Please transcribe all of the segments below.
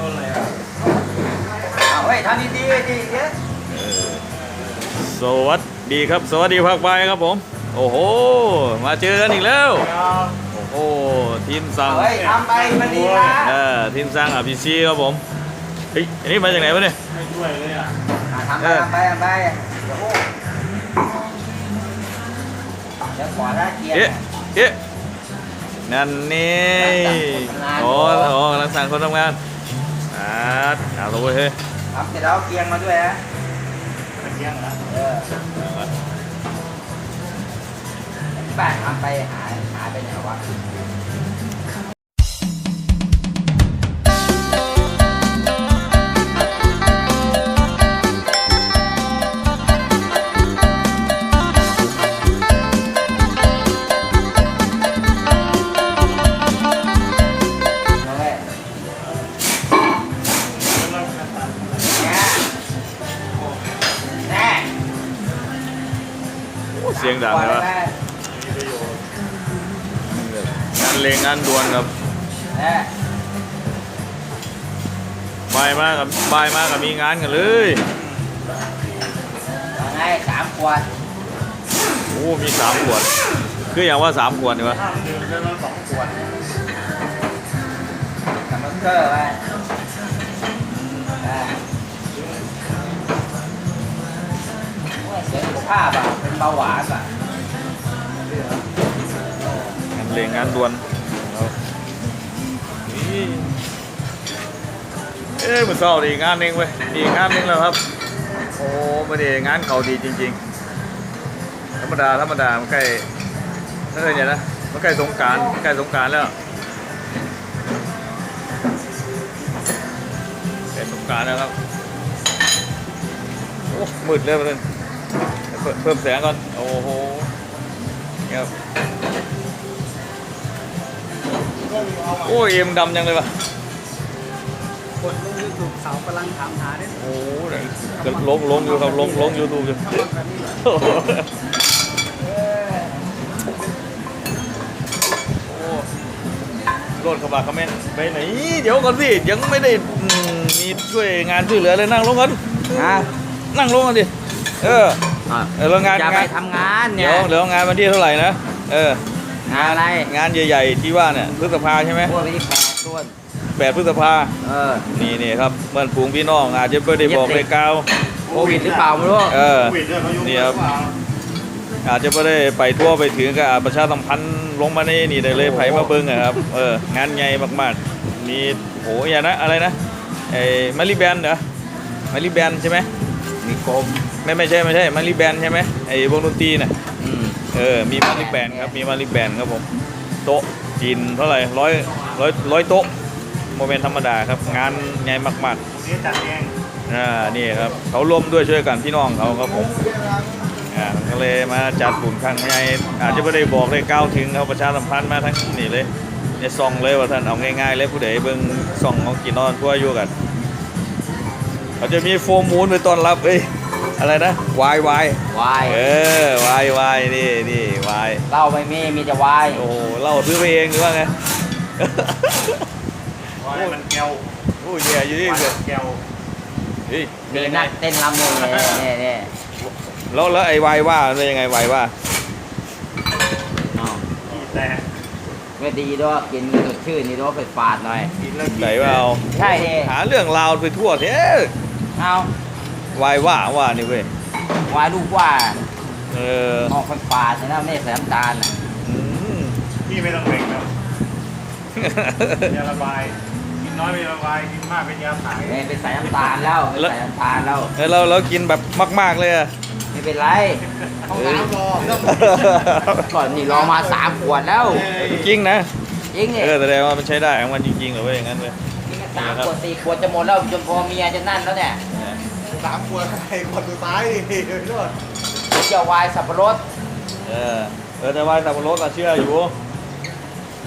โดนเลยอะเฮ้ยทำดีดีดีสวัสดีครับ สวัสดีภาคบ่ายครับผม โอ้โห มาเจอกันอีกแล้ว โอ้โห ทีมสั่งเฮ้ยทำไปมันดีนะเออทีมสั่งอภิซีครับผมเฮ้ยอันนี้มาจากไหนวะเนี่ยไม่ช่วยเลยอะอะทำไปทำไปทำไปเดี๋ยวโอ้เดี๋ยวขอได้เกียร์เอ๊ะเอ๊ะนั่นนี่โอ้โหกำลังสั่งคนทำงาน อ่าเอาละเว้ยเฮ้ยทำเสร็จแล้วเกียงมาด้วยนะตะเกียงนะเออบ้านทำไปหาหาไปไหนวะ เสียงดังเลยวะมีประโยชน์งานเลงงานด่วนครับแน่บ่ายมากกับบ่ายมากกับมีงานกันเลยเอาไงสามขวด โอ้ มีสามขวด คืออย่างว่าสามขวดนี่วะห้ามดื่มเกินมาสองขวดกับมอเตอร์ไป เสียสุขภาพอะเป็นเบาหวานอะงานเลงงานด่วนเอานี่เอ้ยมันเศร้าดีงานหนึงเว้ยดีงานหนึงแล้วครับ โอ้ไม่ด้งานเขาดีจริง ๆ ธรรมดาธรรมดามันใกล้นั่นเลยเนี่ยนะมันใกล้สงกรารใกล้สงกรารแล้วใกล้สงกรารแล้วครับโอ้มืดเลยเพิ่ม เพิ่มแสงก่อน โอ้โหเนี่ยครับโอ้ยเอ็มดำยังเลยวะกดลงยูทูบสาวกำลังถามหาเนี่ยโอ้โหเนี่ยก็ลงลงอยู่ครับลงลงยูทูบอยู่แบบนี้โอ้โหเออโดนขบาคอมเมนต์ไปไหน เดี๋ยวก่อนสิยังไม่ได้อืมมีช่วยงานช่วยเหลือเลยนั่งลงก่อนอะนั่งลงก่อนดิเออ เออแล้วงานจะไปงานทำงานเนี่เดี๋ยยวเดี๋ยวงานวันที่เท่าไหร่นะเออ งานอะไรงานใหญ่ๆที่ว่าเนี่ยพฤษภาใช่ไหมพวกที่แปดต้นแปดพฤษภาเออ นี่นี่ครับเมื่อนฝูงพี่น้องอาจจะไม่ได้บอกได้กล่าวโควิดหรือเปล่าไม่รู้เออ โควิดด้วยเขายุ่งนี่หครัรืบอเปล่าอาจจะไม่ได้ไปทั่วไปถึงก็อาจประชาสัมพันธ์ลงมาในนี่ได้เลยไผมาเบิ้งอะครับเอองานใหญ่มากๆ มีโหอย่านะอะไรนะไอ้มาริแบนเหรอมาริแบนใช่ไหมมีกลม ไม่ไม่ใช่ไม่ใช่มาริแบนใช่ไหมไอ้วงดนตรีน่ะอืมเออมีมาริแบนครับมีมาริแบนครับผมโต๊ะจีนเท่าไหร่ร้อยร้อยร้อยโต๊ะโมเมนต์ธรรมดาครับ งานใหญ่มากตรงนี้จัดเองๆอ่านี่ครับเขาร่วมด้วยช่วยกันพี่น้องเขาครับผมอ่าก็เลยมาจัดบุญครั้งใหญ่อาจจะไม่ได้บอกได้ก้าวถึงเขาประชาสัมพันธ์มาทั้งนี่เลยในซองเลยว่าท่านเอาง่ายๆเลยผู้ใดเบิ่งซองของกินนอนทั่วอยู่กันเขาจะมีโฟมมูนไปต้อนรับเอ้ย อะไรนะวายวายวายเออวายวายนี่นี่วายเหล้าไม่มีมีแต่วายโอ้โหเราซื้อไปเองหรือว่าไงวายมันแก้วโอ้ยแย่อยู่นี่วายเมันแก้วฮ้ยเป็มีนยังไงนักเต้นรำเนี่ยเนี่ยเนี่ยแล้วแล้วไอ้วายว่าเป็นยังไงวายว่าอ๋ออีแต่ไม่ดีด้วยกินสดชื่นนี่ด้วยไปฝาดหน่อยกินแล้วกินไหนว่าเอาใช่ดิหาเรื่องราวไปทั่วเท้เอา วายว่าว่านี่เว้ยวายลูกว่าเออออกไปฝาดใช่ไหมไม่ใส่น้ำตาลอะอืมพี่ไม่ต้องเบ่งแล้วยาระบายกินน้อยเป็นยาระบายกินมากเป็นยาถ่ายไม่ไปใส่น้ำตาลแล้วไม่ใส่น้ำตาลแล้วแล้วเราเรากินแบบมาก ๆ เลยอะ ไม่เป็นไรห้องน้ำรอเรื่องก่อนนี่รอมาสามขวดแล้วจริงนะ จริงเนี่ยเออแสดงว่ามันใช้ได้ของมันจริงๆเหรอเว้ยอย่างนั้นเว้ยกินกันสามขวดสี่ขวดจะหมดแล้วจนพอเมียจะนั่นแล้วเนี่ย สามขวดไอ้ขวดสุดท้ายดิพี่โทษเจียววายสับปะรดเออเออแต่วายสับปะรดอะเชื่ออยู่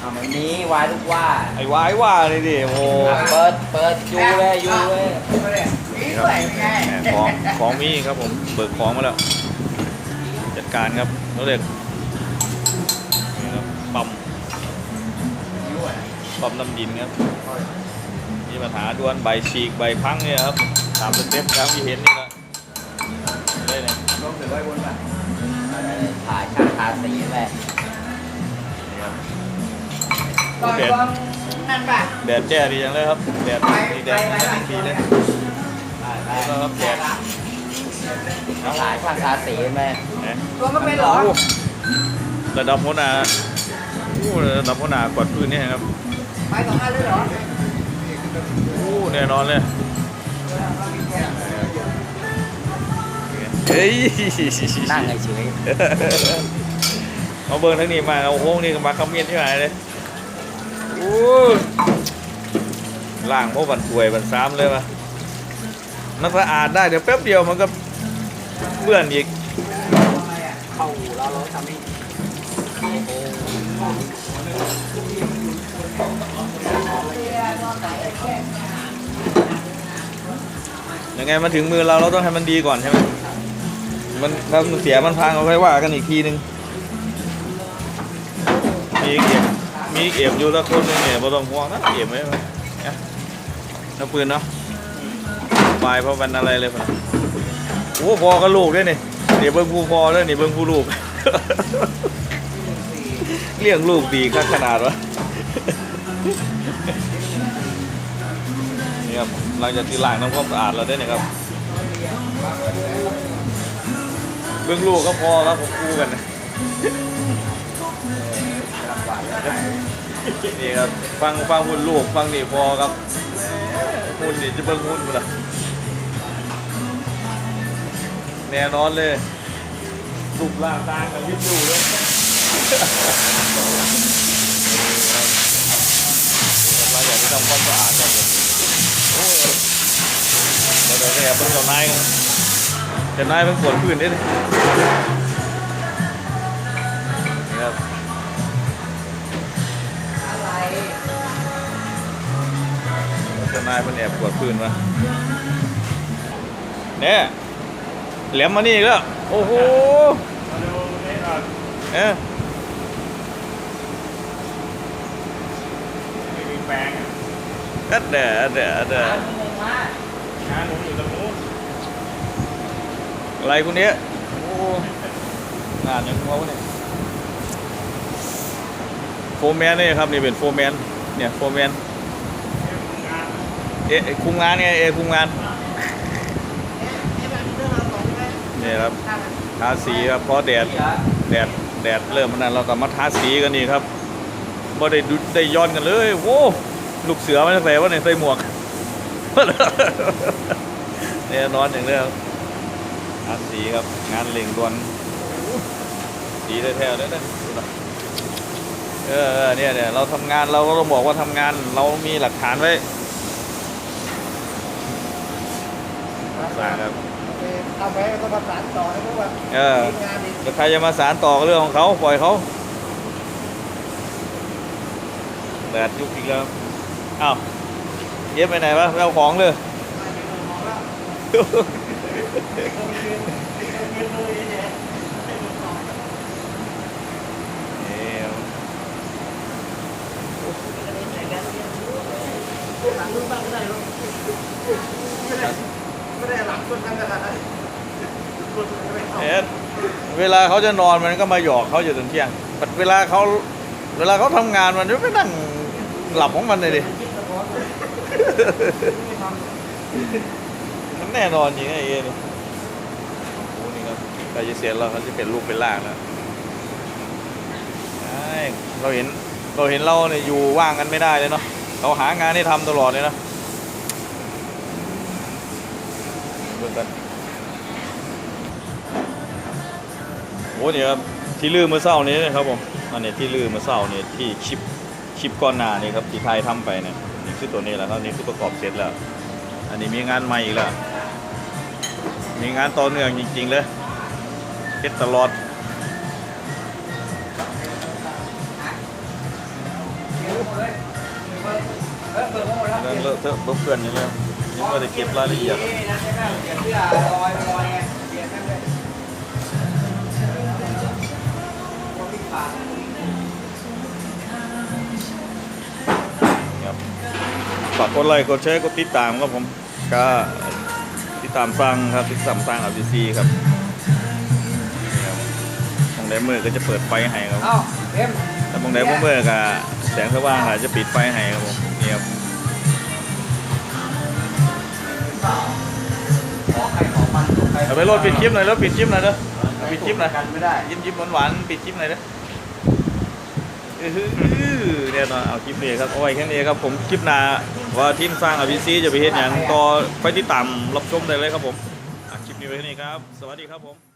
อ่ามันนี้วายลูกว่าไอ้วายว่าเลยดิโอ้เปิดเปิดยูเลยยูเลยนี่ครับแหมของของมีครับผมเบิกของมาแล้วจัดการครับเราเรียกนี่ครับปั๊มปั๊มน้ำดินครับมีปัญหาด่วนใบฉีกใบพังเนี่ยครับตามสเต็ปครับที่เห็นนี่นะเลยเนี่ยลงถึงร้อยวนป่ะถ่ายช่างทาสีไปนี่ครับก่อนก่อนนั่นป่ะแดดแจ้ดีจังเลยครับ แดดนี่แดดแดดทีเลยแล้วครับแดดถ่ายช่างทาสีไปนะตัวมันเป็นเหรอโระดับหัวหน้าโอ้ระดับหัวหน้ากวาดพื้นเนี่ยครับไปสองอันเลยเหรอโอ้แน่นอนเลย เฮ้ยนั่งเฉยเอาเบิร์ทั้งนี้มาเอาโค้งนี่ก็มาคำเมียนที่ไหนเลยโอ้ยล่างโมบันป่วยบันซ้ำเลยวะมันสะอาดได้เดี๋ยวแป๊บเดียวมันก็เบื่อนอีกเข้าเราเราทำนี่ ยังไงมันถึงมือเราเราต้องให้มันดีก่อนใช่ไหมมันถ้ามันเสียมันพังเราค่อยว่ากันอีกทีนึงมีเก็บมีเก็บอยู่ล้วคนนึงเนี่ยบ่ต้องห่วงนะเก็บไว้ไหมนะน้ำปืนเนาะปลายเพราะมันอะไรเลยพ่นโอ้พอกับลูกด้วยนี่เดี๋ยวเบิ้งผู้พอด้วยนี่เบิ้งผู้ลูกเลี้ยงลูกดีขนาดวะ หลังจากที่ล้างน้ำความสะอาดแล้วได้เนี่ยครับเบื้องลูกก็พอครับผมคู่กันนะนี่ครับฟังฟังหุ่นลูกฟังนี่พอครับหุ่นนี่จะเบิ่งหุ่นมันละแน่นอนเลยรูปร่างต่างกันยิบอยู่เลยเราอยากจะทำความสะอาดกันเลยโอ้ย เดี๋ยวเดี๋ยวแอบเบิ่งเจ้านายกันเจ้านายเพิ่งปวดพื้นนิดนึงนี่ครับอะไรเจ้านายมันแอบปวดพื้นวะเนี่ยแหลมมานี่อีกแล้วโอ้โหมาดูนี่ก่อนเอ๊ะไม่มีแปลง อะอัดเดะอัดเดะอัดเดะหาหนึ่งมางานหนูอยู่ตรงนู้นอะไรคนเนี้ยโอ้งานยังเขาเนี่ยโฟร์แมนนี่ครับนี่เป็นโฟร์แมนเนี่ยโฟร์แมนงานเอ๊ะคุมงานไงเอ๊ะคุมงานนี่ครับทาสีครับเพราะแดดแดดแดดเริ่มมันนั้นเราก็มาทาสีกันนี่ครับบ่ได้ดุได้ย้อนกันเลยโว้ ลูกเสือมาจากไหนวะเนี่ยใส่หมวกเนี่ยนอนอย่างเดียวทาสีครับงานเล่งด่วนสีแท้ๆเลยนะเออเออเนี่ยเนี่ยเราทำงานเราก็ต้องบอกว่าทำงานเรามีหลักฐานไว้สร้างครับเอาไปก็ประสานต่อนะเพราะว่าเออทีมงานอีกแต่ใครจะมาสารต่อก็เรื่องของเขาปล่อยเขาแดดยุบอีกแล้ว อ้าวเย็บไปไหนวะไปเอาของเลยนี่ครับไม่ได้หลังคนทำขนาดนั้นเอ็ดเวลาเขาจะนอนมันก็มาหยอกเขาอยู่จนเที่ยงแต่เวลาเขาเวลาเขาทำงานมันจะไม่นั่ง หลับของมันเลยดิ มันแน่นอนจริงไอ้เอ้นี่โอ้นี่ครับใกล้จะเสร็จแล้วเขาจะเป็นลูกเป็นล่างแล้วใช่เราเห็นเราเห็นเราเนี่ยอยู่ว่างกันไม่ได้เลยเนาะเราหางานให้ทำตลอดเลยนะเบิ่งกันโอ้เนี่ยครับที่ลืมเมื่อเช้านี้นะครับผมอันนี้ที่ลืมเมื่อเช้านี่ที่คลิป คลิปก่อนหน้านี่ครับที่ไทยทำไปเนี่ยนี่คือตัวนี้แหละครับนี่คือประกอบเสร็จแล้ว อันนี้มีงานใหม่อีกแล้วมีงานต่อเนื่องจริง ๆ เลยเฮ็ดตลอดเออเปิดหมดแล้วเรื่องเลอะเทอะเพื่อนนี่เลยยังไม่ได้เก็บรายละเอียด ฝากกดไลค์กดแชร์กดติดตามครับผมก็ติดตามสร้างครับติดตามสร้างอ b ซีครับนี่ครับมองได้มือก็จะเปิดไฟให้ครับเอ้าเอ็มแต่มองได้พวกมือก็แสงสว่างอาจจะปิดไฟให้ครับผมนี่ครับขอใครขอมันขอใครเอาไปโหลดปิดคลิปหน่อยแล้วปิดคลิปหน่อยเด้อเอาปิดคลิปหน่อยกันไม่ได้ยิ้มยิ้มหวานๆปิดคลิปหน่อยเด้ออื้อหือเนี่ยตอนเอาคลิปนี้ครับเอาไว้แค่นี้ครับผมคลิปหน้า ว่าทีมสร้างอ b ซีจะไปเห็นอย่างต่อไปติดตามรับชมได้เลยครับผมอะคลิปนี้ไว้แค่นี้ครับ สวัสดีครับผม